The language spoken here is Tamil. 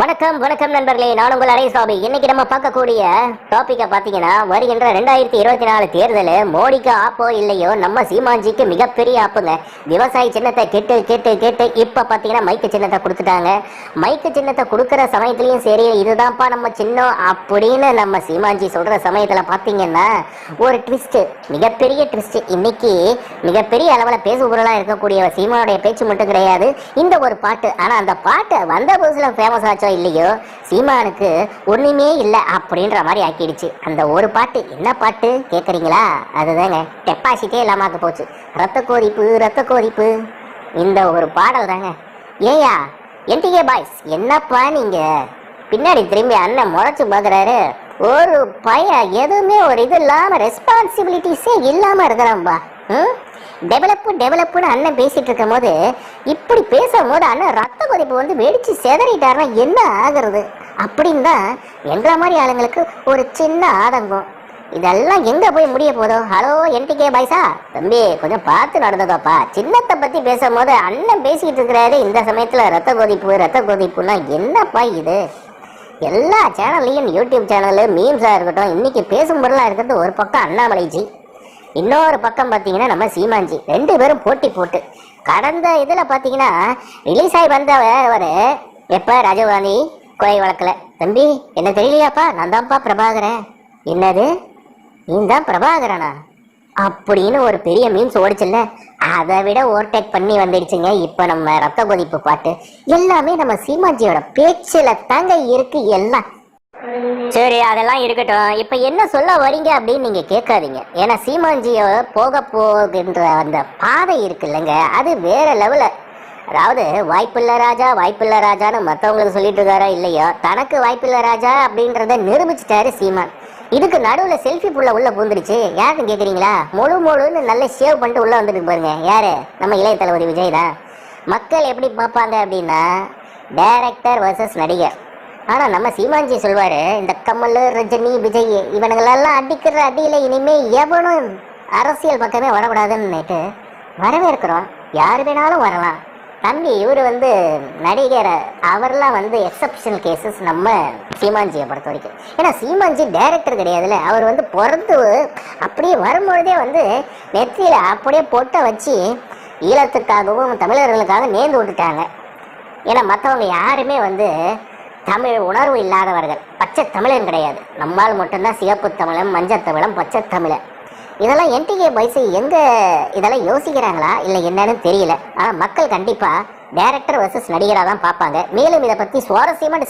வணக்கம் வணக்கம் நண்பர்களே. நான் உங்கள் அரை சாமி இன்னைக்கு நம்ம பார்க்கக்கூடிய டாபிக்கை பார்த்தீங்கன்னா வருகின்ற ரெண்டாயிரத்தி இருபத்தி நாலு தேர்தல் மோடிக்கு ஆப்போ இல்லையோ நம்ம சீமாஞ்சிக்கு மிகப்பெரிய ஆப்புங்க. விவசாயி சின்னத்தை கேட்டு கேட்டு கேட்டு இப்போ பார்த்தீங்கன்னா மைக்கு சின்னத்தை கொடுத்துட்டாங்க. மைக்கு சின்னத்தை கொடுக்குற சமயத்துலையும் சரி இதுதான்ப்பா நம்ம சின்னம் அப்படின்னு நம்ம சீமாஞ்சி சொல்கிற சமயத்தில் பார்த்தீங்கன்னா ஒரு ட்விஸ்ட்டு மிகப்பெரிய ட்விஸ்ட்டு இன்னைக்கு மிகப்பெரிய அளவில் பேசுபொருளாக இருக்கக்கூடிய சீமானுடைய பேச்சு மட்டும் கிடையாது. இந்த ஒரு பாட்டு ஆனால் அந்த பாட்டு வந்த புதுசில் ஃபேமஸ் ஆச்சு. இல்லையோ? சீமானுக்கு ஒன்றுமே இல்லை அப்படின்ற மாதிரி ஆக்கிடுச்சு. அந்த ஒரு பாட்டு என்ன பாட்டு கேட்குறீங்களா அதுதாங்க. டெப்பாசிட்டே இல்லாமக்க போச்சு. ரத்த கோரிப்பு ரத்த கோரிப்பு இந்த ஒரு பாடல் தாங்க. ஏயா என்டிகே பாய்ஸ் என்னப்பா நீங்க? பின்னாடி திரும்பி அண்ணன் முறைச்சு பார்க்குறாரு ஒரு பையன் எதுவுமே ஒரு இது இல்லாம ரெஸ்பான்சிபிலிட்டிஸே இல்லாம இருக்கிறான்பா ம்? டெவலப்பு டெவலப்புன்னு அண்ணன் பேசிட்டு இருக்கும் போது இப்படி பேசும்போது அண்ணன் ரத்த கொதிப்பு வந்து வெடிச்சு செதறிட்டாருன்னா என்ன ஆகுறது? அப்படின்னு தான் எங்களை மாதிரி ஆளுங்களுக்கு ஒரு சின்ன ஆதங்கம். இதெல்லாம் எங்க போய் முடிய போதோ? ஹலோ என்டிகே பாய்ஸா? தம்பி கொஞ்சம் பார்த்து நடந்துக்கோப்பா. சின்னத்தை பத்தி பேசும்போது அண்ணன் பேசிக்கிட்டு இருக்கிறாரு இந்த சமயத்துல ரத்த கொதிப்பு ரத்த கொதிப்புனா என்னப்பா இது? எல்லா சேனல்லையும் யூடியூப் சேனலு மீம்ஸாக இருக்கட்டும் இன்னைக்கு பேசும் பொருளாக இருக்கிறது ஒரு பக்கம் அண்ணாமலைஜி இன்னொரு பக்கம் பார்த்தீங்கன்னா நம்ம சீமாஞ்சி ரெண்டு பேரும் போட்டி போட்டு. கடந்த இதில் பார்த்தீங்கன்னா ரிலீஸ் ஆகி வந்த ஒரு எப்போ ராஜீவ்காந்தி கொலை வழக்கில்? தம்பி என்ன தெரியலையாப்பா? நான் தான்ப்பா பிரபாகரன். என்னது? நீ தான் பிரபாகரனா? அப்படின்னு ஒரு பெரிய மீம்ஸ் ஓடிச்சுல்ல? அதை விட ஓவர்டேக் பண்ணி வந்துடுச்சுங்க. இப்போ நம்ம ரத்த கொதிப்பு பாட்டு. எல்லாமே நம்ம சீமாஜியோட பேச்சில் தாங்க இருக்கு எல்லாம். சரி அதெல்லாம் இருக்கட்டும். இப்போ என்ன சொல்ல வரீங்க அப்படின்னு நீங்கள் கேட்காதீங்க. ஏன்னா சீமான்ஜியோ போக போகின்ற அந்த பாதை இருக்கு இல்லைங்க அது வேற லெவலில் அதாவது வாய்ப்பில்லை ராஜா வாய்ப்பில்லை ராஜான்னு மற்றவங்களுக்கு சொல்லிட்டு இருக்காரா இல்லையோ தனக்கு வாய்ப்பில்லை ராஜா அப்படின்றத நிரூபிச்சிட்டாரு சீமான். இதுக்கு நடுவில் செல்ஃபி புள்ள உள்ள பூந்துருச்சு யாருன்னு கேட்குறீங்களா முழு முழுன்னு நல்லா சேவ் பண்ணிட்டு உள்ள வந்துட்டு பாருங்க. யாரு? நம்ம இளைய தளபதி விஜய் தான். மக்கள் எப்படி பார்ப்பாங்க அப்படின்னா டேரக்டர் வர்சஸ் நடிகர். ஆனா நம்ம சீமான்ஜி சொல்வாரு இந்த கமல் ரஜினி விஜய் இவனுங்களெல்லாம் அடிக்கிற அடியில இனிமே எவனும் அரசியல் பக்கமே வரக்கூடாதுன்னு வரவேற்கிறோம். யார் வேணாலும் வரலாம். தம்பி இவர் வந்து நடிகர் அவர்லாம் வந்து எக்ஸப்ஷனல் கேசஸ் நம்ம சீமான்ஜியை பொறுத்த வரைக்கும். ஏன்னா சீமான்ஜி டைரக்டர் கிடையாதுல்ல. அவர் வந்து பிறந்து அப்படியே வரும்பொழுதே வந்து நெத்தியில் அப்படியே பொட்டை வச்சு ஈழத்துக்காகவும் தமிழர்களுக்காக நேர்ந்து விட்டுட்டாங்க. ஏன்னா மற்றவங்க யாருமே வந்து தமிழ் உணர்வு இல்லாதவர்கள். பச்சை தமிழன் கிடையாது. நம்மால் மட்டும்தான் சிகப்பு தமிழன் மஞ்சள் தமிழன் பச்சை தமிழன். இதெல்லாம் என்டிகே பாய்ஸ் எங்க இதெல்லாம் யோசிக்கிறாங்களா? இல்லை என்னன்னு தெரியல. ஆனால் மக்கள் கண்டிப்பாக டேரக்டர் வர்சஸ் நடிகராக தான் பார்ப்பாங்க. மேலும் இதை பற்றி சுவாரஸ்யமாக